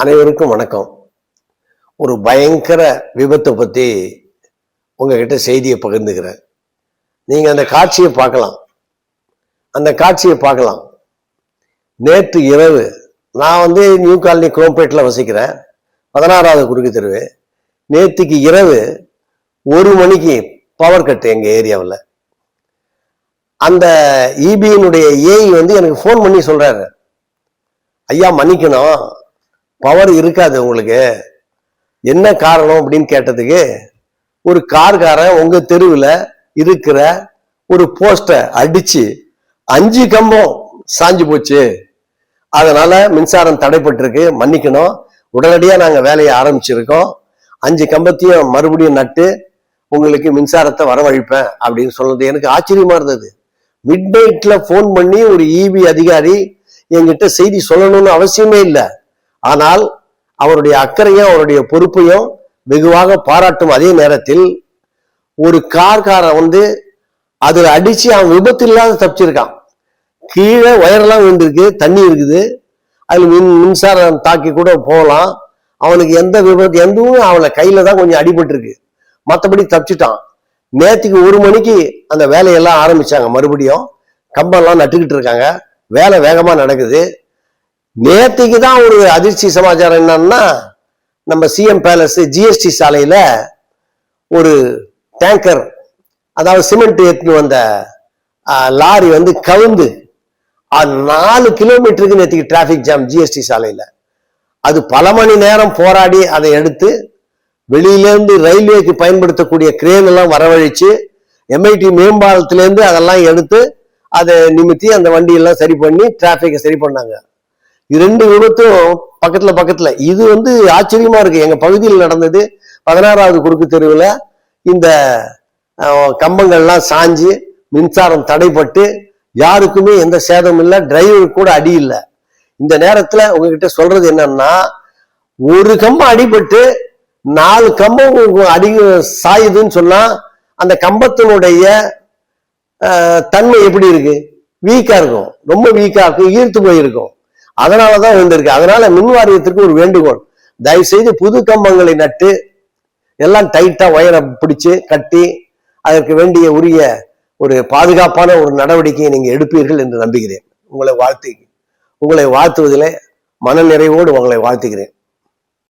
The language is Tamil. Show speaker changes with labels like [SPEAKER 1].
[SPEAKER 1] அனைவருக்கும் வணக்கம். ஒரு பயங்கர விபத்தை பற்றி உங்ககிட்ட செய்தியை பகிர்ந்துக்கிறேன். நீங்கள் அந்த காட்சியை பார்க்கலாம். அந்த காட்சியை பார்க்கலாம். நேற்று இரவு நான் வந்து நியூ காலனி குரோம்பேட்டில் வசிக்கிறேன். பதினாறாவது குறுக்கு தெருவு. நேற்றுக்கு இரவு ஒரு மணிக்கு பவர் கட் எங்கள் ஏரியாவில். அந்த இபியினுடைய ஏஐ வந்து எனக்கு ஃபோன் பண்ணி சொல்கிறாரு ஐயா மன்னிக்கணும். பவர் இருக்காது உங்களுக்கு. என்ன காரணம் அப்படின்னு கேட்டதுக்கு ஒரு கார்காரன் உங்க தெருவில் இருக்கிற ஒரு போஸ்டை அடிச்சு அஞ்சு கம்பம் சாஞ்சு போச்சு. அதனால மின்சாரம் தடைப்பட்டிருக்கு மன்னிக்கணும். உடனடியாக நாங்கள் வேலையை ஆரம்பிச்சிருக்கோம். அஞ்சு கம்பத்தையும் மறுபடியும் நட்டு உங்களுக்கு மின்சாரத்தை வரவழைப்பேன் அப்படின்னு சொன்னது எனக்கு ஆச்சரியமா இருந்தது. மிட் நைட்ல ஃபோன் பண்ணி ஒரு இபி அதிகாரி என்கிட்ட செய்தி சொல்லணும்னு அவசியமே இல்லை. ஆனால் அவருடைய அக்கறையும் அவருடைய பொறுப்பையும் வெகுவாக பாராட்டும் அதே நேரத்தில் ஒரு கார்காரன் வந்து அதில் அடிச்சு அவன் விபத்து இல்லாத தப்பிச்சிருக்கான். கீழே ஒயரெல்லாம் விழுந்திருக்கு தண்ணி இருக்குது. அதில் மின் மின்சாரம் தாக்கி கூட போகலாம். அவனுக்கு எந்த விபத்து எதுவும் அவனை கையில தான் கொஞ்சம் அடிபட்டிருக்கு. மற்றபடி தப்பிச்சிட்டான். நேற்றுக்கு ஒரு மணிக்கு அந்த வேலையெல்லாம் ஆரம்பிச்சாங்க. மறுபடியும் கம்பெல்லாம் நட்டுக்கிட்டு இருக்காங்க. வேலை வேகமாக நடக்குது. நேற்றுக்கு தான் ஒரு அதிர்ச்சி சமாச்சாரம் என்னன்னா நம்ம சிஎம் பேலஸ் ஜிஎஸ்டி சாலையில ஒரு டேங்கர் அதாவது சிமெண்ட் ஏற்றின்னு வந்த லாரி வந்து கவுந்து அது நாலு கிலோமீட்டருக்கு நேற்றுக்கு டிராஃபிக் ஜாம் ஜிஎஸ்டி சாலையில். அது பல மணி நேரம் போராடி அதை எடுத்து வெளியிலேருந்து ரயில்வேக்கு பயன்படுத்தக்கூடிய கிரேன் எல்லாம் வரவழைச்சு எம்ஐடி மேம்பாலத்திலேருந்து அதெல்லாம் எடுத்து அதை நிமித்தி அந்த வண்டியெல்லாம் சரி பண்ணி டிராஃபிக்கை சரி பண்ணாங்க. இரண்டு ரெண்டு விபத்தும் பக்கத்துல பக்கத்துல. இது வந்து ஆச்சரியமா இருக்கு. எங்க பகுதியில் நடந்தது பதினாறாவது குறுக்கு தெருவில் இந்த கம்பங்கள்லாம் சாஞ்சு மின்சாரம் தடைப்பட்டு யாருக்குமே எந்த சேதம் இல்லை டிரைவர் கூட அடி இல்லை. இந்த நேரத்துல உங்ககிட்ட சொல்றது என்னன்னா ஒரு கம்பம் அடிபட்டு நாலு கம்பம் அடி சாயுதுன்னு சொன்னா அந்த கம்பத்தினுடைய தன்மை எப்படி இருக்கு? வீக்கா இருக்கும். ரொம்ப வீக்கா இருக்கும். ஈர்த்து போயிருக்கும். அதனாலதான் இருந்திருக்கு அதனால மின் வாரியத்திற்கு ஒரு வேண்டுகோள். தயவு செய்து புது கம்பங்களை நட்டு எல்லாம் டைட்டா ஒயரை பிடிச்சு கட்டி அதற்கு வேண்டிய உரிய ஒரு பாதுகாப்பான ஒரு நடவடிக்கையை நீங்க எடுப்பீர்கள் என்று நம்புகிறேன். உங்களை வாழ்த்து உங்களை வாழ்த்துவதிலே மன நிறைவோடு உங்களை வாழ்த்துகிறேன்.